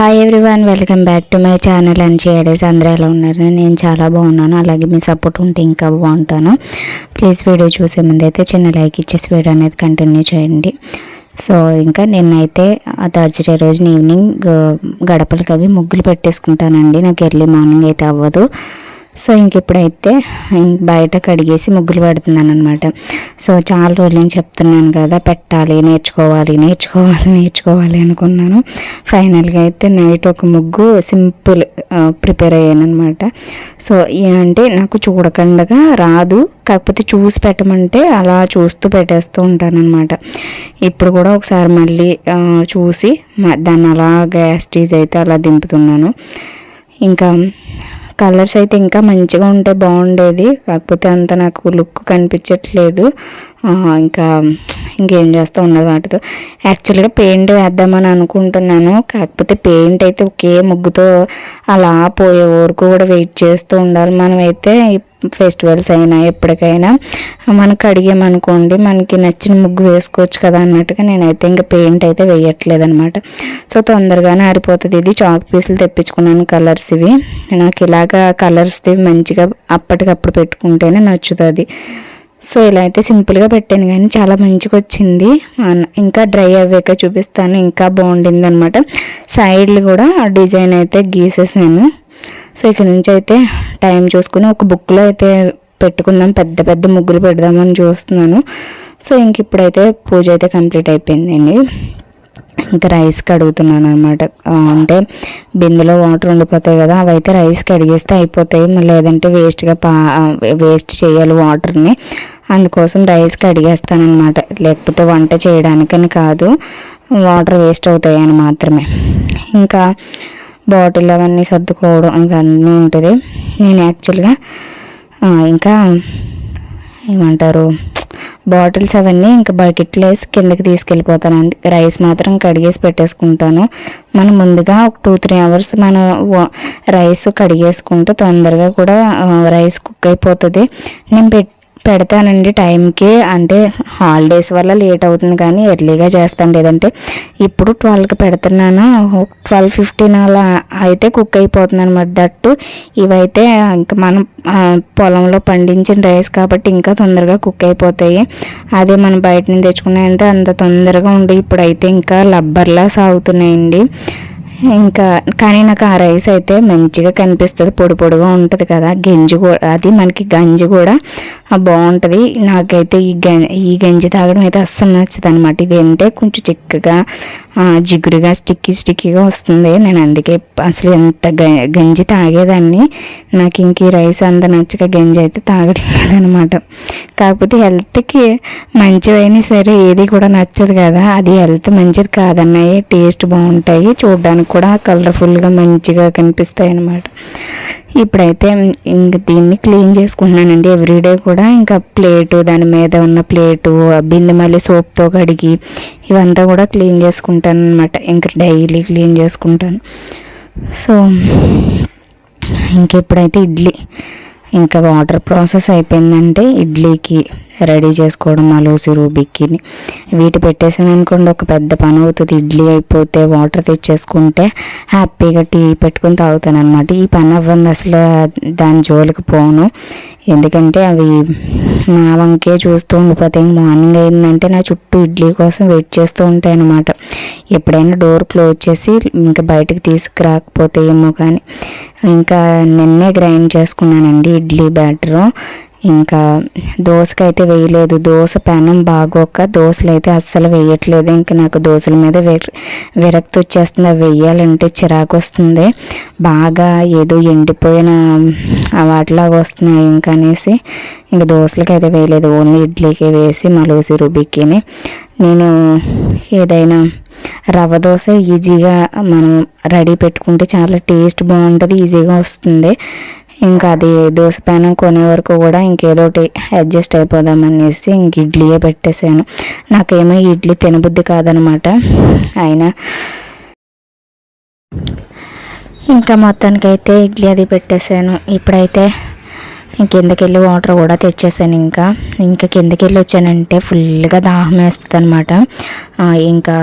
Hi everyone welcome back to my channel and చేయడేసి అందరూ ఎలా ఉన్నారు? నేను చాలా బాగున్నాను. అలాగే మీ సపోర్ట్ ఉంటే ఇంకా బాగుంటాను. ప్లీజ్ వీడియో చూసే ముందు అయితే చిన్న లైక్ ఇచ్చేసి వీడియో అనేది కంటిన్యూ చేయండి. సో ఇంకా నిన్నైతే ఆ థర్స్డే రోజున ఈవినింగ్ uh, గడపలకి అవి ముగ్గులు పెట్టేసుకుంటానండి. నాకు ఎర్లీ మార్నింగ్ అయితే అవ్వదు. సో ఇంక ఇప్పుడైతే బయట కడిగేసి ముగ్గులు పెడుతున్నాను అనమాట సో చాలా రోజులు నేను చెప్తున్నాను కదా పెట్టాలి నేర్చుకోవాలి నేర్చుకోవాలి నేర్చుకోవాలి అనుకున్నాను. ఫైనల్గా అయితే నైట్ ఒక ముగ్గు సింపుల్ ప్రిపేర్ అయ్యాను అనమాట సో అంటే నాకు చూడకుండా రాదు కాకపోతే చూసి పెట్టమంటే అలా చూస్తూ పెట్టేస్తూ ఉంటాను అనమాట ఇప్పుడు కూడా ఒకసారి మళ్ళీ చూసి దాన్ని అలా గ్యాస్టీజ్ అయితే అలా దింపుతున్నాను. ఇంకా కలర్స్ అయితే ఇంకా మంచిగా ఉంటే బాగుండేది. కాకపోతే అంత నాకు లుక్ కనిపించట్లేదు. ఇంకా ఇంకేం చేస్తూ ఉన్నది వాటితో. యాక్చువల్గా పెయింట్ వేద్దామని అనుకుంటున్నాను. కాకపోతే పెయింట్ అయితే ఒకే ముగ్గుతో అలా పోయే వరకు కూడా వెయిట్ చేస్తూ ఉండాలి. మనమైతే ఫెస్టివల్స్ అయినా ఎప్పటికైనా మనకు అడిగామనుకోండి మనకి నచ్చిన ముగ్గు వేసుకోవచ్చు కదా అన్నట్టుగా నేనైతే ఇంకా పెయింట్ అయితే వేయట్లేదు అనమాట సో తొందరగానే ఆరిపోతుంది. ఇది చాక్ పీసులు తెప్పించుకున్నాను కలర్స్ ఇవి. నాకు ఇలాగా కలర్స్ది మంచిగా అప్పటికప్పుడు పెట్టుకుంటేనే నచ్చుతుంది. సో ఇలా అయితే సింపుల్గా పెట్టాను కానీ చాలా మంచిగా వచ్చింది ఇంకా డ్రై అవ్వాక చూపిస్తాను. ఇంకా బాగుండింది అనమాట సైడ్లు కూడా ఆ డిజైన్ అయితే గీసేసాను. సో ఇక్కడ నుంచి అయితే టైం చూసుకుని ఒక బుక్లో అయితే పెట్టుకుందాం. పెద్ద పెద్ద ముగ్గులు పెడదామని చూస్తున్నాను. సో ఇంక ఇప్పుడైతే పూజ అయితే కంప్లీట్ అయిపోయిందండి. ఇంకా రైస్ కడుగుతున్నాను అనమాట అంటే బిందెలో వాటర్ ఉండిపోతాయి కదా అవి అయితే రైస్ కడిగేస్తే అయిపోతాయి. లేదంటే వేస్ట్గా పా వేస్ట్ చేయాలి వాటర్ని అందుకోసం రైస్ కడిగేస్తాను అనమాట లేకపోతే వంట చేయడానికని కాదు వాటర్ వేస్ట్ అవుతాయని మాత్రమే. ఇంకా బాటిల్ అవన్నీ సర్దుకోవడం ఇవన్నీ ఉంటుంది. నేను యాక్చువల్గా ఇంకా ఏమంటారు? బాటిల్స్ అవన్నీ ఇంకా బకెట్లో వేసి కిందకి తీసుకెళ్ళిపోతాను. రైస్ మాత్రం కడిగేసి పెట్టేసుకుంటాను. మనం ముందుగా ఒక టూ త్రీ అవర్స్ మనం రైస్ కడిగేసుకుంటే తొందరగా కూడా రైస్ కుక్ అయిపోతుంది. నేను పెట్ పెడతానండి టైంకి. అంటే హాలిడేస్ వల్ల లేట్ అవుతుంది కానీ ఎర్లీగా చేస్తాను. లేదంటే ఇప్పుడు ట్వెల్వ్కి పెడుతున్నాను. ట్వెల్వ్ ఫిఫ్టీన్ అలా అయితే కుక్ అయిపోతుంది అనమాట దట్టు. ఇవైతే ఇంకా మనం పొలంలో పండించిన రైస్ కాబట్టి ఇంకా తొందరగా కుక్ అయిపోతాయి. అదే మనం బయట నుంచి తెచ్చుకున్నాయంటే అంత తొందరగా ఉండి ఇప్పుడైతే ఇంకా లబ్బర్లా సాగుతున్నాయండి. ఇంకా కానీ నాకు ఆ రైస్ అయితే మంచిగా కనిపిస్తుంది పొడి పొడిగా ఉంటుంది కదా. గంజి కూడా అది మనకి గంజి కూడా బాగుంటుంది. నాకైతే ఈ గం ఈ గంజి తాగడం అయితే అస్సలు నచ్చదు అనమాట ఇది అంటే కొంచెం చిక్కగా జిగురుగా స్టిక్కీ స్టిక్కీగా వస్తుంది. నేను అందుకే అసలు ఎంత గ- గంజి తాగేదాన్ని. నాకు ఇంక ఈ రైస్ అంత నచ్చక గంజి అయితే తాగట్లేదు అనమాట కాకపోతే హెల్త్కి మంచివైనా సరే ఏది కూడా నచ్చదు కదా. అది హెల్త్ మంచిది కాదన్నాయి టేస్ట్ బాగుంటాయి. చూడడానికి కూడా కలర్ఫుల్గా మంచిగా కనిపిస్తాయి అన్నమాట ఇప్పుడైతే ఇంక దీన్ని క్లీన్ చేసుకుంటున్నానండి. ఎవ్రీడే కూడా ఇంకా ప్లేటు దాని మీద ఉన్న ప్లేటు బింది బిందె మళ్ళీ సోప్తో కడిగి ఇవంతా కూడా క్లీన్ చేసుకుంటాను అనమాట ఇంకా డైలీ క్లీన్ చేసుకుంటాను. సో ఇంక ఇప్పుడైతే ఇడ్లీ ఇంకా వాటర్ ప్రాసెస్ అయిపోయిందంటే ఇడ్లీకి రెడీ చేసుకోవడం అలూసి రూబిక్కిని. వీటి పెట్టేసాను అనుకోండి ఒక పెద్ద పని అవుతుంది. ఇడ్లీ అయిపోతే వాటర్ తెచ్చేసుకుంటే హ్యాపీగా టీ పెట్టుకుని తాగుతాను అనమాట ఈ పని అవ్వంది అసలు దాని జోలికి పోను. ఎందుకంటే అవి నా వంకే చూస్తూ ఉండిపోతాయి. మార్నింగ్ అయిందంటే నా చుట్టూ ఇడ్లీ కోసం వెయిట్ చేస్తూ ఉంటాయి అన్నమాట. ఎప్పుడైనా డోర్ క్లోజ్ చేసి ఇంకా బయటకు తీసుకురాకపోతే ఏమో కానీ ఇంకా నిన్నే గ్రైండ్ చేసుకున్నానండి ఇడ్లీ బ్యాటరు. ఇంకా దోసకైతే అయితే వేయలేదు. దోశ పెనం బాగోక దోశలు అయితే అస్సలు వేయట్లేదు. ఇంకా నాకు దోశల మీద విరక్తి వచ్చేస్తుంది. అవి వేయాలంటే చిరాకు వస్తుంది బాగా ఏదో ఎండిపోయిన వాటిలాగా వస్తున్నాయి ఇంకా అనేసి ఇంకా దోశలకి అయితే వేయలేదు. ఓన్లీ ఇడ్లీకి వేసి మలూసి రుబిక్కిని నేను ఏదైనా రవ్వ దోశ ఈజీగా మనం రెడీ పెట్టుకుంటే చాలా టేస్ట్ బాగుంటుంది ఈజీగా వస్తుంది. ఇంకా అది దోశ పానం కొనే వరకు కూడా ఇంకేదోటి అడ్జస్ట్ అయిపోదామనేసి ఇంక ఇడ్లీయే పెట్టేశాను. నాకేమో ఇడ్లీ తినబుద్ధి కాదనమాట. అయినా ఇంకా మొత్తానికైతే ఇడ్లీ అది పెట్టేశాను. ఇప్పుడైతే కిందకి వెళ్ళి వాటర్ కూడా తెచ్చేసాను ఇంకా. ఇంకా కిందకి వెళ్ళి వచ్చానంటే ఫుల్గా దాహం వేస్తుంది అనమాట ఇంకా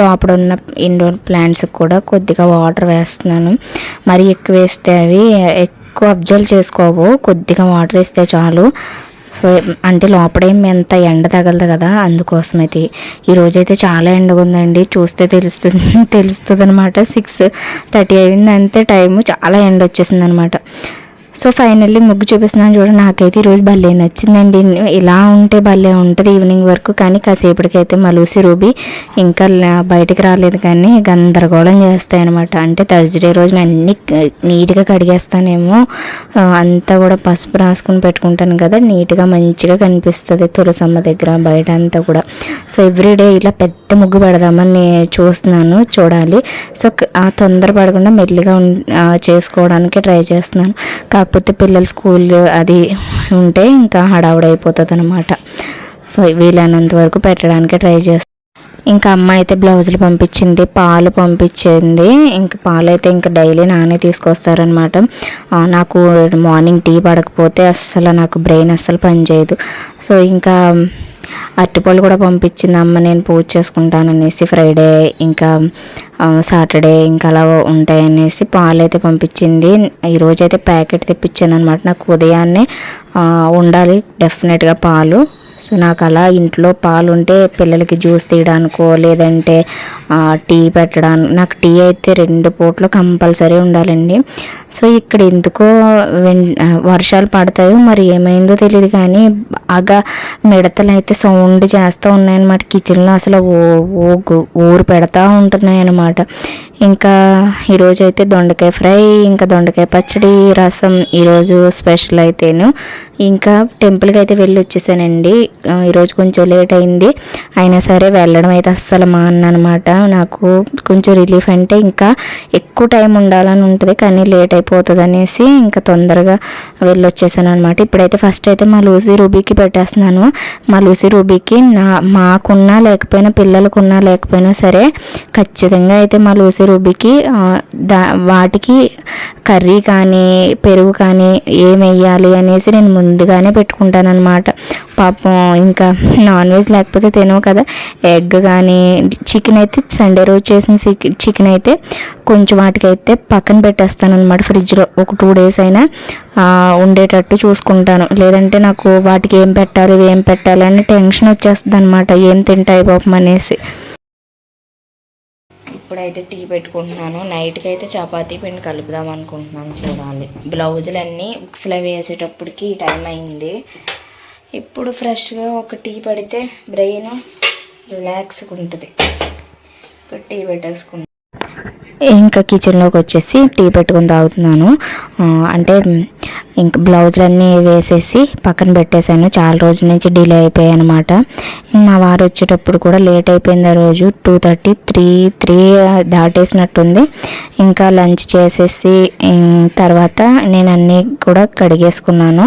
లోపల ఉన్న ఇండోర్ ప్లాంట్స్కి కూడా కొద్దిగా వాటర్ వేస్తున్నాను. మరి ఎక్కువ వేస్తే అవి ఎక్కువ అబ్జర్వ్ చేసుకోవు. కొద్దిగా వాటర్ వేస్తే చాలు. సో అంటే లోపడేం ఎంత ఎండ తగలదు కదా అందుకోసం అయితే ఈరోజు అయితే చాలా ఎండగా ఉందండి. చూస్తే తెలుస్తుంది తెలుస్తుంది అనమాట సిక్స్ థర్టీ అయింది అంతే టైము. చాలా ఎండ వచ్చేసింది అనమాట సో ఫైనల్లీ ముగ్గు చూపిస్తున్నాను చూడండి నాకైతే ఈరోజు భలే నచ్చిందండి. ఇలా ఉంటే భలే ఉంటుంది ఈవినింగ్ వరకు కానీ కాసేపటికైతే మలూసి రూబీ ఇంకా బయటకు బయటికి రాలేదు కానీ గందరగోళం చేస్తాయి అనమాట అంటే థర్స్డే రోజున అన్ని నీట్గా కడిగేస్తానేమో అంతా కూడా పసుపు రాసుకుని పెట్టుకుంటాను కదా నీట్గా మంచిగా కనిపిస్తుంది తులసమ్మ దగ్గర బయట అంతా కూడా. సో ఎవ్రీడే ఇలా పెద్ద ముగ్గు పెడదామని చూస్తున్నాను చూడాలి. సో ఆ తొందర పడకుండా మెల్లిగా చేసుకోవడానికి ట్రై చేస్తున్నాను. కాకపోతే పిల్లలు స్కూల్ అది ఉంటే ఇంకా హడావుడైపోతుంది అనమాట సో వీలైనంత వరకు పెట్టడానికి ట్రై చేస్తాను ఇంకా అమ్మ అయితే బ్లౌజులు పంపించింది పాలు పంపించింది. ఇంకా పాలు అయితే ఇంకా డైలీ నానే తీసుకొస్తారనమాట. నాకు మార్నింగ్ టీ పడకపోతే అస్సలు నాకు బ్రెయిన్ అస్సలు పనిచేయదు. సో ఇంకా అరటిపళ్ళు కూడా పంపించింది అమ్మ నేను పూజ చేసుకుంటాననేసి ఫ్రైడే ఇంకా సాటర్డే ఇంకా అలా ఉంటాయనేసి పాలు అయితే పంపించింది. ఈరోజు అయితే ప్యాకెట్ తెప్పించాను అనమాట నాకు ఉదయాన్నే ఉండాలి డెఫినెట్గా పాలు. సో నాకు అలా ఇంట్లో పాలు ఉంటే పిల్లలకి జ్యూస్ తీయడానికో లేదంటే టీ పెట్టడానికి నాకు టీ అయితే రెండు పూట్లు కంపల్సరీ ఉండాలండి. సో ఇక్కడ ఎందుకో వర్షాలు పడతాయో మరి ఏమైందో తెలియదు కానీ బాగా మిడతలు అయితే సౌండ్ చేస్తూ ఉన్నాయన్నమాట. కిచెన్లో అసలు ఓ ఊరు పెడతా ఉంటున్నాయి అన్నమాట ఇంకా ఈరోజు అయితే దొండకాయ ఫ్రై ఇంకా దొండకాయ పచ్చడి రసం ఈరోజు స్పెషల్ అయితేను. ఇంకా టెంపుల్కి అయితే వెళ్ళి వచ్చేసానండి ఈరోజు కొంచెం లేట్ అయింది అయినా సరే వెళ్ళడం అయితే అస్సలు మా అన్న అనమాట నాకు కొంచెం రిలీఫ్ అంటే ఇంకా ఎక్కువ టైం ఉండాలని ఉంటుంది కానీ లేట్ అయిపోతుంది అనేసి ఇంకా తొందరగా వెళ్ళి వచ్చేసాను అనమాట ఇప్పుడైతే ఫస్ట్ అయితే మా లూసీ రూబీకి పెట్టేస్తున్నాను. మా లూసీ రూబీకి నా మాకున్నా లేకపోయినా పిల్లలకున్నా లేకపోయినా సరే ఖచ్చితంగా అయితే మా లూసీ రూబీకి దా వాటికి కర్రీ కానీ పెరుగు కానీ ఏం వేయాలి అనేసి నేను ముందుగానే పెట్టుకుంటానమాట పాపం ఇంకా నాన్ వెజ్ లేకపోతే తినవు కదా. ఎగ్ కానీ చికెన్ అయితే సండే రోజు చేసిన చికెన్ అయితే కొంచెం వాటికైతే పక్కన పెట్టేస్తాను అనమాట ఫ్రిడ్జ్లో. ఒక టూ డేస్ అయినా ఉండేటట్టు చూసుకుంటాను. లేదంటే నాకు వాటికి ఏం పెట్టాలి ఏం పెట్టాలి అని టెన్షన్ వచ్చేస్తుంది అనమాట ఏం తింటాయి పాపం అనేసి. ఇప్పుడైతే టీ పెట్టుకుంటున్నాను. నైట్కి అయితే చపాతీ పిండి కలుపుదాం అనుకుంటున్నాను చూడాలి. బ్లౌజులన్నీ బుక్స్లో వేసేటప్పటికి టైం అయింది. ఇప్పుడు ఫ్రెష్గా ఒక టీ పడితే బ్రెయిన్ రిలాక్స్గా ఉంటుంది. ఇప్పుడు టీ పెట్టేసుకుంటాను ఇంకా కిచెన్లోకి వచ్చేసి టీ పెట్టుకుని తాగుతున్నాను. అంటే ఇంకా బ్లౌజులన్నీ వేసేసి పక్కన పెట్టేశాను. చాలా రోజుల నుంచి డిలే అయిపోయాయి అనమాట మా వారు వచ్చేటప్పుడు కూడా లేట్ అయిపోయింది ఆ రోజు. టూ థర్టీ త్రీ త్రీ దాటేసినట్టుంది. ఇంకా లంచ్ చేసేసి తర్వాత నేను అన్నీ కూడా కడిగేసుకున్నాను.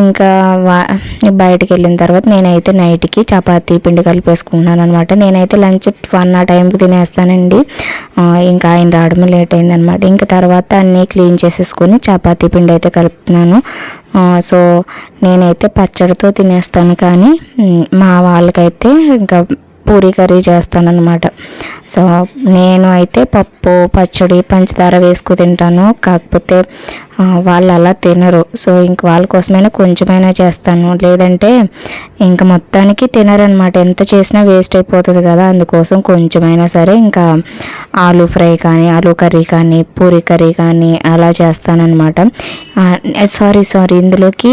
ఇంకా వా వెళ్ళిన తర్వాత నేనైతే నైట్కి చపాతీ పిండి కలిపేసుకుంటున్నాను అనమాట నేనైతే లంచ్ వన్ ఆ టైంకి తినేస్తానండి. ఇంకా ఆయన రావడమే లేట్ అయిందనమాట ఇంకా తర్వాత అన్నీ క్లీన్ చేసేసుకొని చపాతీ పిండి అయితే కలుపుతున్నాను సో నేనైతే పచ్చడితో తినేస్తాను కానీ మా వాళ్ళకైతే ఇంకా పూరీ కర్రీ చేస్తానన్నమాట. సో నేను అయితే పప్పు పచ్చడి పంచదార వేసుకు తింటాను. కాకపోతే వాళ్ళు అలా తినరు. సో ఇంక వాళ్ళ కోసమైనా కొంచెమైనా చేస్తాను. లేదంటే ఇంకా మొత్తానికి తినరనమాట ఎంత చేసినా వేస్ట్ అయిపోతుంది కదా. అందుకోసం కొంచెమైనా సరే ఇంకా ఆలు ఫ్రై కానీ ఆలు కర్రీ కానీ పూరి కర్రీ కానీ అలా చేస్తానన్నమాట. Sorry sorry. ఇందులోకి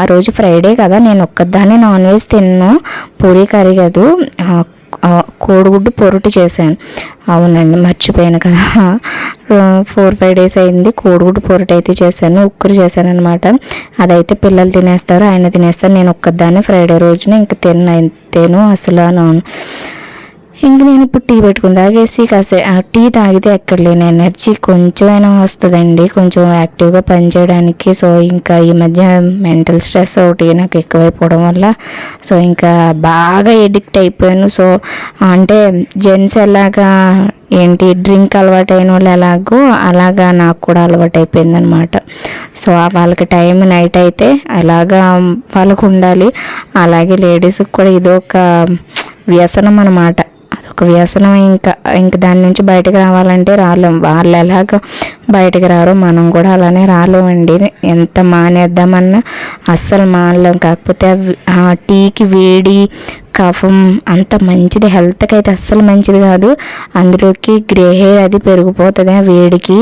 ఆ రోజు ఫ్రైడే కదా. నేను ఒక్కదాన్ని నాన్ వెజ్ తిన్నాను పూరి కర్రీ కాదు. కోడిగుడ్డు పొరుటు చేశాను. అవునండి మర్చిపోయాను కదా. ఫోర్ ఫైవ్ డేస్ అయింది కోడిగుడ్డు పొరుటు అయితే చేశాను ఉక్కురు చేశాను అనమాట అదైతే పిల్లలు తినేస్తారు ఆయన తినేస్తారు నేను ఒక్కదాన్ని ఫ్రైడే రోజున ఇంక తిన్న తిను అసలు అవును ఇంక నేను ఇప్పుడు టీ పెట్టుకుని తాగేసి కాసే ఆ టీ తాగితే ఎక్కడ లేని ఎనర్జీ కొంచెమైనా వస్తుందండి. కొంచెం యాక్టివ్గా పనిచేయడానికి సో ఇంకా ఈ మధ్య మెంటల్ స్ట్రెస్ ఒకటి నాకు ఎక్కువైపోవడం వల్ల సో ఇంకా బాగా ఎడిక్ట్ అయిపోయాను. సో అంటే జెంట్స్ ఎలాగా ఏంటి డ్రింక్ అలవాటు అయిన వాళ్ళు ఎలాగో అలాగా నాకు కూడా అలవాటు అయిపోయింది అనమాట సో ఆ వాళ్ళకి టైం నైట్ అయితే అలాగా వాళ్ళకు ఉండాలి అలాగే లేడీస్కి కూడా ఇదొక వ్యసనం అనమాట. ఒక వ్యసనం ఇంకా ఇంక దాని నుంచి బయటకు రావాలంటే రాలేం. వాళ్ళు ఎలాగ బయటకు రారో మనం కూడా అలానే రాలేమండి. ఎంత మానేద్దామన్నా అస్సలు మానలేం. కాకపోతే ఆ టీకి వేడి కఫం అంత మంచిది హెల్త్కి అయితే అస్సలు మంచిది కాదు. అందులోకి గ్రే హెయిర్ అది పెరిగిపోతుంది వేడికి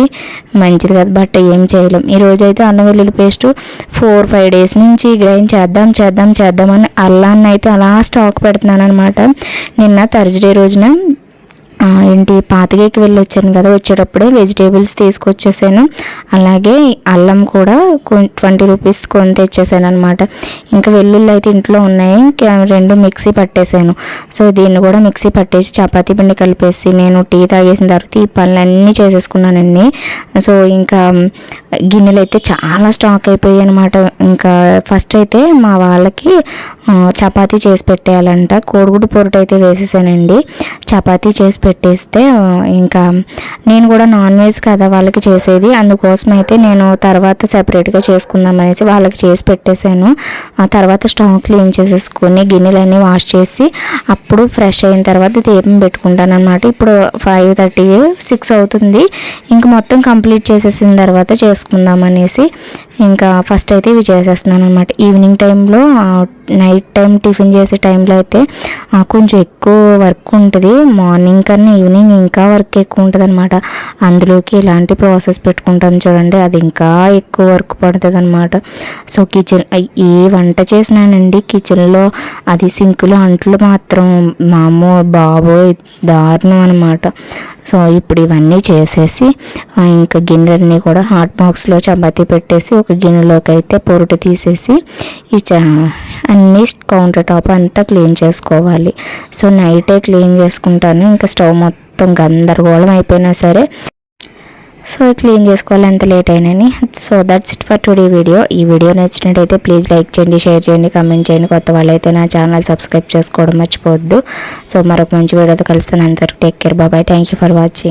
మంచిది కాదు. బట్ ఏం చేయలేం. ఈరోజు అయితే అల్లం వెల్లుల్లి పేస్ట్ ఫోర్ ఫైవ్ డేస్ నుంచి గ్రైండ్ చేద్దాం చేద్దాం చేద్దామని అల్లాన్ని అయితే అలా స్టాక్ పెడుతున్నాను అనమాట నిన్న థర్స్డే రోజున ఏంటి పాతికేకి వెళ్ళి వచ్చాను కదా వచ్చేటప్పుడే వెజిటేబుల్స్ తీసుకొచ్చేసాను. అలాగే అల్లం కూడా ట్వంటీ రూపీస్ కొని తెచ్చేసాను అనమాట ఇంకా వెల్లుల్లి అయితే ఇంట్లో ఉన్నాయి ఇంకా రెండు మిక్సీ పట్టేశాను సో దీన్ని కూడా మిక్సీ పట్టేసి చపాతీ పిండి కలిపేసి నేను టీ తాగేసిన తర్వాత ఈ పనులన్నీ చేసేసుకున్నానండి. సో ఇంకా గిన్నెలు అయితే చాలా స్టాక్ అయిపోయాయి అనమాట ఇంకా ఫస్ట్ అయితే మా వాళ్ళకి చపాతీ చేసి పెట్టేయాలంట. కోడిగుడ్డు పొరటు అయితే వేసేసానండి. చపాతీ చేసి పెట్టేస్తే ఇంకా నేను కూడా నాన్ వెజ్ కదా వాళ్ళకి చేసేది. అందుకోసం అయితే నేను తర్వాత సెపరేట్గా చేసుకుందాం అనేసి వాళ్ళకి చేసి పెట్టేశాను. ఆ తర్వాత స్టవ్ క్లీన్ చేసేసుకొని గిన్నెలన్నీ వాష్ చేసి అప్పుడు ఫ్రెష్ అయిన తర్వాత దీపం పెట్టుకుంటాను అనమాట ఇప్పుడు ఫైవ్ థర్టీ సిక్స్ అవుతుంది. ఇంక మొత్తం కంప్లీట్ చేసేసిన తర్వాత చేసుకుందాం అనేసి ఇంకా ఫస్ట్ అయితే ఇవి చేసేస్తున్నాను అనమాట ఈవినింగ్ టైంలో నైట్ టైం టిఫిన్ చేసే టైంలో అయితే కొంచెం ఎక్కువ వర్క్ ఉంటుంది. మార్నింగ్ కన్నా ఈవినింగ్ ఇంకా వర్క్ ఎక్కువ ఉంటుంది అనమాట అందులోకి ఇలాంటి ప్రాసెస్ పెట్టుకుంటాం చూడండి. అది ఇంకా ఎక్కువ వర్క్ పడుతుంది అనమాట సో కిచెన్ ఏ వంట చేసినానండి? కిచెన్లో అది సింక్లో అంట్లు మాత్రం మా అమ్మ బాబోయ్ దారుణం అనమాట సో ఇప్పుడు ఇవన్నీ చేసేసి ఇంకా గిన్నెలన్నీ కూడా హాట్ బాక్స్లో చపాతీ పెట్టేసి ఒక గిన్నెలోకి అయితే పొరుటు తీసేసి ఈ చా అన్నీ కౌంటర్ టాప్ అంతా క్లీన్ చేసుకోవాలి. సో నైటే క్లీన్ చేసుకుంటాను. ఇంకా స్టవ్ మొత్తం గందరగోళం అయిపోయినా సరే. సో క్లీన్ చేసుకోవాలి ఎంత late అయినని. So that's it for today video ఈ వీడియో నచ్చినట్టయితే ప్లీజ్ లైక్ చేయండి షేర్ చేయండి కమెంట్ చేయండి. కొత్త వాళ్ళైతే నా ఛానల్ సబ్స్క్రైబ్ చేసుకోవడం మర్చిపోవద్దు. సో మరొక మంచి వీడియోతో కలుస్తాను. అంతవరకు టేక్ కేర్ బాబాయ్ థ్యాంక్ యూ ఫర్ వాచింగ్